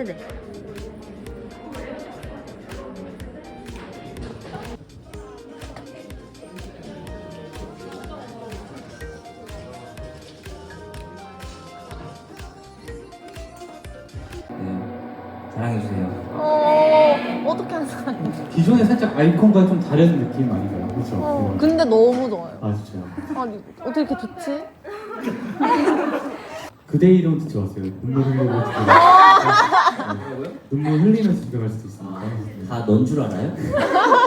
네네. 네, 사랑해주세요. 어, 어떻게 하는 사람이 기존에 살짝 아이콘과 좀 다른 느낌 아닌가요? 그렇죠? 어, 근데 너무 좋아요. 아 진짜요? 아니, 어떻게 이렇게 좋지? 그대 이름 듣지 마세요. 눈물 흘리고 집에 눈물 흘리면서 집에 갈 수도 있으니까. 다넌 줄 알아요?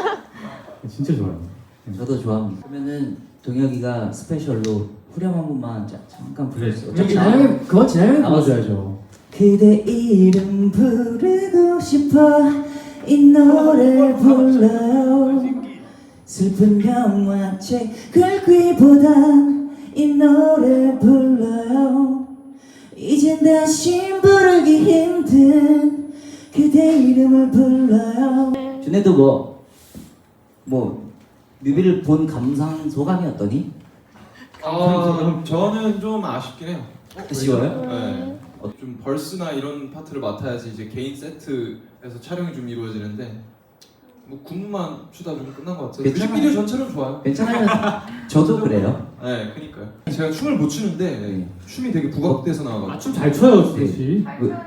진짜 좋아요. 저도 좋아합니다. 그러면은 동혁이가 스페셜로 후렴 한 번만 자, 잠깐 불러주세요. 어차피 지나면 그건 지나면 남았어요. 불러줘야죠. 그대 이름 부르고 싶어 이 노래를 불러 슬픈 영화책 긁기보단 이 노래 불러요 이젠 다시 부르기 힘든 그대 이름을 불러요 준혜도 뭐, 뭐 뮤비를 본 감상 소감이 어떠니? 아, 저는 좀 아쉽긴 해요. 아쉬워요? 네. 어, 좀 벌스나 이런 파트를 맡아야지 이제 개인 세트에서 촬영이 좀 이루어지는데 뭐 군무만 추다 보니 끝난 것 같아요. 괜찮아요. 뮤직비디오 전체는 좋아요. 괜찮아요 저도 그래요 네, 그니까요. 제가 춤을 못 추는데 춤이 되게 부각돼서 나와가지고. 아춤 잘 춰요, 수씨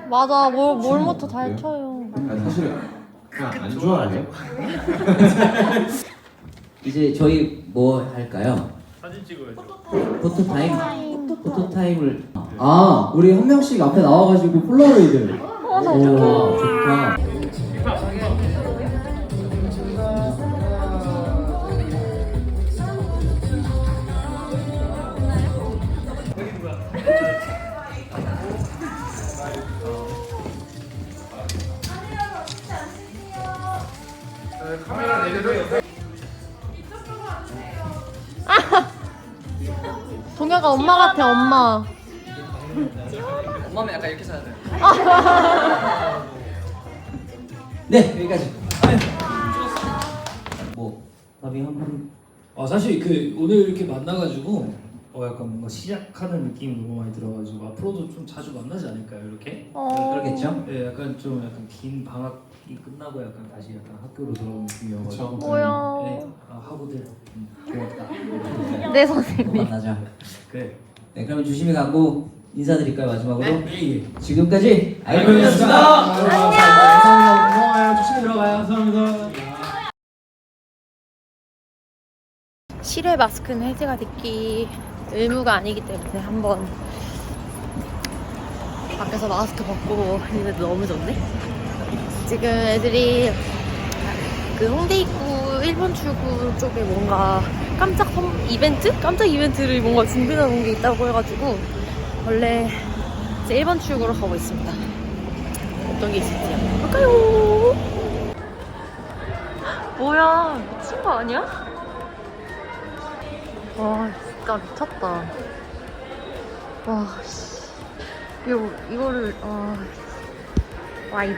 맞아, 뭘, 뭘 못해 잘 네. 춰요. 아, 사실은 그냥 안 좋아해요. 이제 저희 뭐 할까요? 사진 찍어야죠. 포토 타임. 포토 타임을. 아, 우리 한 명씩 앞에 나와가지고 폴라로이드. 와 좋다. 동혁아 엄마 같아, 엄마. 엄마면 약간 이렇게 사야 돼. 네 여기까지. 뭐 답이 한번 아 사실 그 오늘 이렇게 만나가지고 어 약간 뭔가 시작하는 느낌이 너무 많이 들어가지고 앞으로도 좀 자주 만나지 않을까요 이렇게? 어. 그러겠죠? 네 약간 좀 약간 긴 방학 이 끝나고 약간 다시 약간 학교로 돌아온 느낌이어가지고 그쵸. 뭐야. 네 아, 학우들 음, 고맙다 네, 선생님. 만나자. 그래 네 그러면 조심히 가고 인사드릴까요 마지막으로? 네, 예. 지금까지 아이콘이었습니다 아이콘이었습니다. 감사합니다 고마워요 조심히 들어가요 감사합니다 실외 마스크는 해제가 됐기 의무가 아니기 때문에 한번 밖에서 마스크 벗고 있는데 너무 좋네. 지금 애들이 그 홍대 입구 1번 출구 쪽에 뭔가 깜짝 선 이벤트? 깜짝 이벤트를 뭔가 준비해 놓은 게 있다고 해가지고 원래 이제 1번 출구로 가고 있습니다. 어떤 게 있을지 한번 볼까요? 뭐야 미친 거 아니야? 와 진짜 미쳤다 와 씨. 이거 이거를 아 YG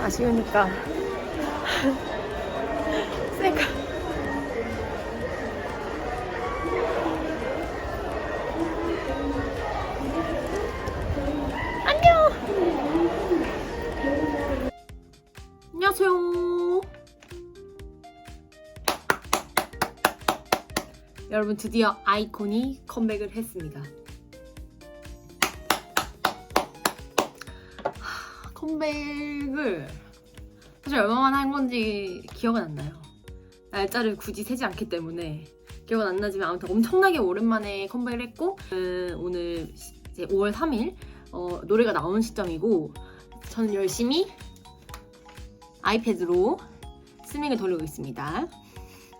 아쉬우니까. 셀카 안녕! 안녕하세요. 여러분 드디어 아이콘이 컴백을 했습니다. 컴백을 사실 얼마만 한 건지 기억은 안 나요. 날짜를 굳이 세지 않기 때문에 기억은 안 나지만 아무튼 엄청나게 오랜만에 컴백을 했고 음, 오늘 이제 5월 3일 어, 노래가 나오는 시점이고 저는 열심히 아이패드로 스밍을 돌리고 있습니다.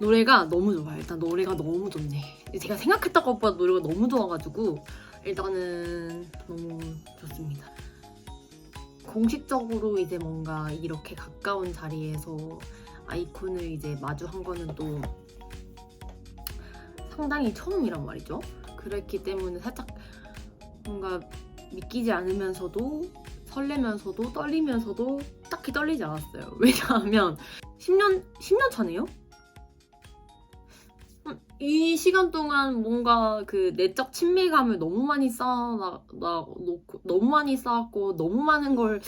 노래가 너무 좋아요. 일단 노래가 너무 좋네. 제가 생각했던 것보다 노래가 너무 좋아가지고 일단은 너무 좋습니다. 공식적으로 이제 뭔가 이렇게 가까운 자리에서 아이콘을 이제 마주한 거는 또 상당히 처음이란 말이죠. 그랬기 때문에 살짝 뭔가 믿기지 않으면서도 설레면서도 떨리면서도 딱히 떨리지 않았어요. 왜냐하면 10년 10년 차네요. 이 시간 동안 뭔가 그 내적 친밀감을 너무 많이 쌓아 놓고 너무 많이 쌓았고 너무 많은 걸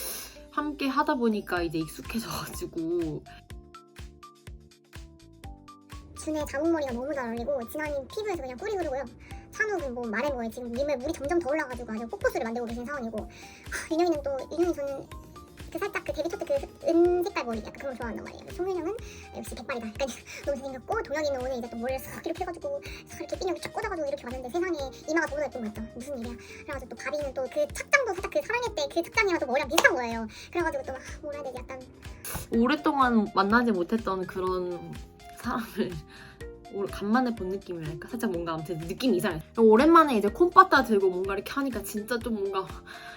함께 하다 보니까 이제 익숙해져가지고 준의 자국머리가 너무 잘 어울리고 진아님 피부에서 그냥 꿀이 흐르고요. 찬욱은 뭐 말해 뭐해 지금 님의 물이 점점 더 올라가지고 아주 폭포수를 만들고 계신 상황이고 하, 윤영이는 또 윤영이 저는 그 살짝 그 데뷔 초때 그 은색깔 머리 약간 그런 거 좋아한단 말이에요. 송윤영은 역시 백발이다. 약간 너무 잘생겼고 동혁이는 오늘 이제 또 머리를 싹 이렇게 해가지고 싹 이렇게 핀 여기 쫙 꽂아가지고 이렇게 왔는데 세상에 이마가 저보다 예쁜 거 같죠? 무슨 일이야? 그래가지고 또 바비는 또 그 착장도 살짝 그 사랑의 때 그 착장이랑 또 머리랑 비슷한 거예요. 그래가지고 또 막 뭐라 해야 되지 약간 오랫동안 만나지 못했던 그런 사람을 올- 간만에 본 느낌이랄까? 살짝 뭔가 아무튼 느낌이 이상해. 오랜만에 이제 콤빠따 들고 뭔가 이렇게 하니까 진짜 좀 뭔가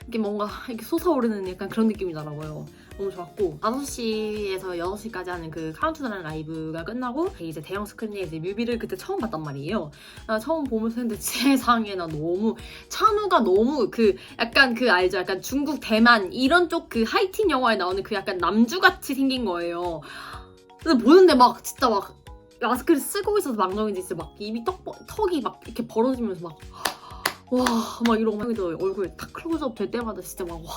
이게 뭔가 이렇게 솟아오르는 약간 그런 느낌이더라고요. 너무 좋았고. 5시에서 6시까지 하는 그 카운트다운 라이브가 끝나고 이제 대형 스크린에 이제 뮤비를 그때 처음 봤단 말이에요. 나 처음 보면서 했는데 세상에 나 너무 찬우가 너무 그 약간 그 알죠? 약간 중국 대만 이런 쪽 그 하이틴 영화에 나오는 그 약간 남주같이 생긴 거예요. 근데 보는데 막 진짜 막 마스크를 쓰고 있어서 망정인지 진짜 막 입이 떡, 턱이 막 이렇게 벌어지면서 막 와 막 이러고 막 얼굴 딱 클로즈업 될 때마다 진짜 막 와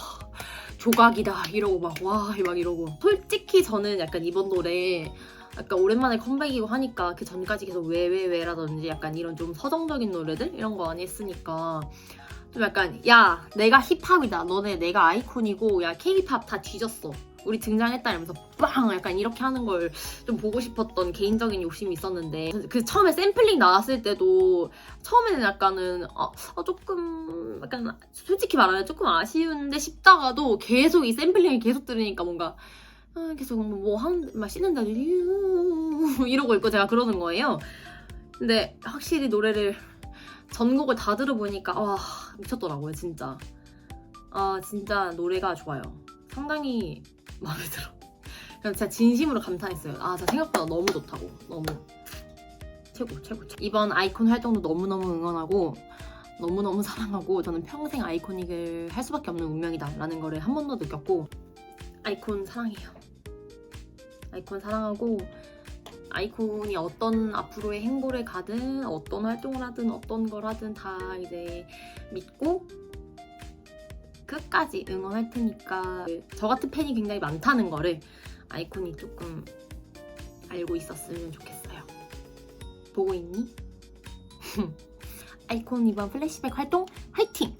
조각이다 이러고 막 와 막 이러고. 솔직히 저는 약간 이번 노래 약간 오랜만에 컴백이고 하니까 그 전까지 계속 왜 왜 왜라든지 약간 이런 좀 서정적인 노래들? 이런 거 많이 했으니까 좀 약간 야 내가 힙합이다. 너네 내가 아이콘이고 야 케이팝 다 뒤졌어. 우리 등장했다 이러면서 빵! 약간 이렇게 하는 걸 좀 보고 싶었던 개인적인 욕심이 있었는데 그 처음에 샘플링 나왔을 때도 처음에는 약간은 어, 어, 조금 약간 솔직히 말하면 조금 아쉬운데 싶다가도 계속 이 샘플링을 계속 들으니까 뭔가 아, 계속 뭐한막 씻는다고 유 이러고 있고 제가 그러는 거예요. 근데 확실히 노래를 전곡을 다 들어보니까 와 미쳤더라고요 진짜. 아 진짜 노래가 좋아요. 상당히 마음에 들어. 그냥 진짜 진심으로 감탄했어요. 아, 진짜 생각보다 너무 좋다고. 너무. 최고, 최고, 최고. 이번 아이콘 활동도 너무너무 응원하고, 너무너무 사랑하고, 저는 평생 아이코닉을 할 수밖에 없는 운명이다 라는 거를 한 번 더 느꼈고, 아이콘 사랑해요. 아이콘 사랑하고, 아이콘이 어떤 앞으로의 행보를 가든, 어떤 활동을 하든, 어떤 걸 하든 다 이제 믿고, 끝까지 응원할 테니까 저 같은 팬이 굉장히 많다는 거를 아이콘이 조금 알고 있었으면 좋겠어요. 보고 있니? 아이콘 이번 플래시백 활동 화이팅!